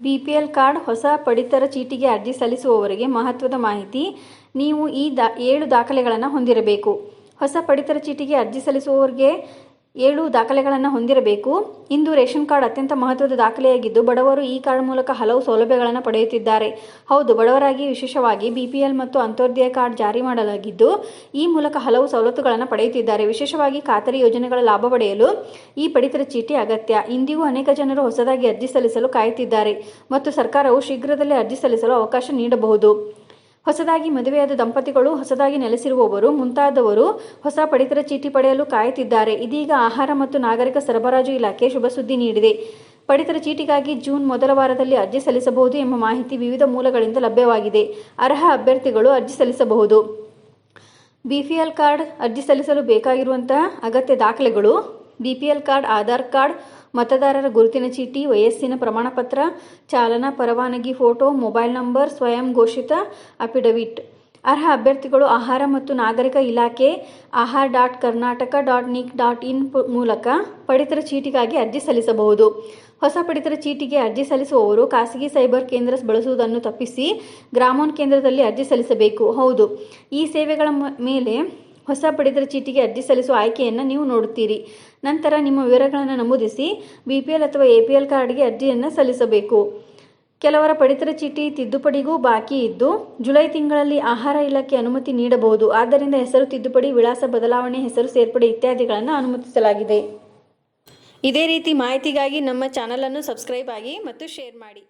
BPL card ಹೊಸ ಪಡಿತರ ಚೀಟಿಗೆ ಅರ್ಜಿ ಸಲ್ಲಿಸುವವರಿಗೆ ಮಹತ್ವದ ಮಾಹಿತಿ. ನೀವು ಈ ದಾ ಏಳು ದಾಖಲೆಗಳನ್ನು ಹೊಂದಿರಬೇಕು. ಹೊಸ ಪಡಿತರ ಚೀಟಿಗೆ ಅರ್ಜಿ ಸಲ್ಲಿಸುವವರಿಗೆ ಏಳು ದಾಖಲೆಗಳನ್ನು ಹೊಂದಿರಬೇಕು. ಇಂದು ರೇಷನ್ ಕಾರ್ಡ್ ಅತ್ಯಂತ ಮಹತ್ವದ ದಾಖಲೆಯಾಗಿದ್ದು, ಬಡವರು ಈ ಕಾರ್ಡ್ ಮೂಲಕ ಹಲವು ಸೌಲಭ್ಯಗಳನ್ನು ಪಡೆಯುತ್ತಿದ್ದಾರೆ. ಹೌದು, ಬಡವರಾಗಿ ವಿಶೇಷವಾಗಿ ಬಿಪಿಎಲ್ ಮತ್ತು ಅಂತ್ಯೋದಯ ಕಾರ್ಡ್ ಜಾರಿ ಮಾಡಲಾಗಿದ್ದು, ಈ ಮೂಲಕ ಹಲವು ಸವಲತ್ತುಗಳನ್ನು ಪಡೆಯುತ್ತಿದ್ದಾರೆ. ವಿಶೇಷವಾಗಿ ಖಾತರಿ ಯೋಜನೆಗಳ ಲಾಭ ಪಡೆಯಲು ಈ ಪಡಿತರ ಚೀಟಿ ಅಗತ್ಯ. ಇಂದಿಗೂ ಅನೇಕ ಜನರು ಹೊಸದಾಗಿ ಅರ್ಜಿ ಸಲ್ಲಿಸಲು ಕಾಯುತ್ತಿದ್ದಾರೆ ಮತ್ತು ಸರ್ಕಾರವು ಶೀಘ್ರದಲ್ಲೇ ಅರ್ಜಿ ಸಲ್ಲಿಸಲು ಅವಕಾಶ ನೀಡಬಹುದು. ಹೊಸದಾಗಿ ಮದುವೆಯಾದ ದಂಪತಿಗಳು ಹೊಸದಾಗಿ ನೆಲೆಸಿರುವವರು, ಮುಂತಾದವರು ಹೊಸ ಪಡಿತರ ಚೀಟಿ ಪಡೆಯಲು ಕಾಯುತ್ತಿದ್ದಾರೆ. ಇದೀಗ ಆಹಾರ ಮತ್ತು ನಾಗರಿಕ ಸರಬರಾಜು ಇಲಾಖೆ ಶುಭ ಸುದ್ದಿ ನೀಡಿದೆ. ಪಡಿತರ ಚೀಟಿಗಾಗಿ ಜೂನ್ ಮೊದಲ ವಾರದಲ್ಲಿ ಅರ್ಜಿ ಸಲ್ಲಿಸಬಹುದು ಎಂಬ ಮಾಹಿತಿ ವಿವಿಧ ಮೂಲಗಳಿಂದ ಲಭ್ಯವಾಗಿದೆ. ಅರ್ಹ ಅಭ್ಯರ್ಥಿಗಳು ಅರ್ಜಿ ಸಲ್ಲಿಸಬಹುದು. ಬಿಪಿಎಲ್ ಕಾರ್ಡ್ ಅರ್ಜಿ ಸಲ್ಲಿಸಲು ಬೇಕಾಗಿರುವಂತಹ ಅಗತ್ಯ ದಾಖಲೆಗಳು ಬಿಪಿಎಲ್ ಕಾರ್ಡ್, ಆಧಾರ್ ಕಾರ್ಡ್, ಮತದಾರರ ಗುರುತಿನ ಚೀಟಿ, ವಯಸ್ಸಿನ ಪ್ರಮಾಣಪತ್ರ, ಚಾಲನಾ ಪರವಾನಗಿ ಫೋಟೋ, ಮೊಬೈಲ್ ನಂಬರ್, ಸ್ವಯಂ ಘೋಷಿತ ಅಫಿಡವಿಟ್. ಅರ್ಹ ಅಭ್ಯರ್ಥಿಗಳು ಆಹಾರ ಮತ್ತು ನಾಗರಿಕ ಇಲಾಖೆ, Ahar dot Karnataka dot nic dot in ಮೂಲಕ ಪಡಿತರ ಚೀಟಿಗಾಗಿ ಅರ್ಜಿ ಸಲ್ಲಿಸಬಹುದು. ಹೊಸ ಪಡಿತರ ಚೀಟಿಗೆ ಅರ್ಜಿ ಸಲ್ಲಿಸುವವರು ಖಾಸಗಿ ಸೈಬರ್ ಕೇಂದ್ರ ಬಳಸುವುದನ್ನು ತಪ್ಪಿಸಿ ಗ್ರಾಮೋನ್ ಕೇಂದ್ರದಲ್ಲಿ ಅರ್ಜಿ ಸಲ್ಲಿಸಬೇಕು. ಹೌದು. ಈ ಸೇವೆಗಳ ಮೇಲೆ ಹೊಸ ಪಡಿತರ ಚೀಟಿಗೆ ಅರ್ಜಿ ಸಲ್ಲಿಸುವ ಆಯ್ಕೆಯನ್ನು ನೀವು ನೋಡುತ್ತೀರಿ. ನಂತರ ನಿಮ್ಮ ವಿವರಗಳನ್ನು ನಮೂದಿಸಿ ಬಿ ಪಿ ಎಲ್ ಅಥವಾ ಎ ಪಿ ಎಲ್ ಕಾರ್ಡ್ಗೆ ಅರ್ಜಿಯನ್ನು ಸಲ್ಲಿಸಬೇಕು. ಕೆಲವರ ಪಡಿತರ ಚೀಟಿ ತಿದ್ದುಪಡಿಗೂ ಬಾಕಿ ಇದ್ದು ಜುಲೈ ತಿಂಗಳಲ್ಲಿ ಆಹಾರ ಇಲಾಖೆ ಅನುಮತಿ ನೀಡಬಹುದು. ಆದ್ದರಿಂದ ಹೆಸರು ತಿದ್ದುಪಡಿ, ವಿಳಾಸ ಬದಲಾವಣೆ, ಹೆಸರು ಸೇರ್ಪಡೆ ಇತ್ಯಾದಿಗಳನ್ನು ಅನುಮತಿಸಲಾಗಿದೆ. ಇದೇ ರೀತಿ ಮಾಹಿತಿಗಾಗಿ ನಮ್ಮ ಚಾನಲನ್ನು ಸಬ್ಸ್ಕ್ರೈಬ್ ಆಗಿ ಮತ್ತು ಶೇರ್ ಮಾಡಿ.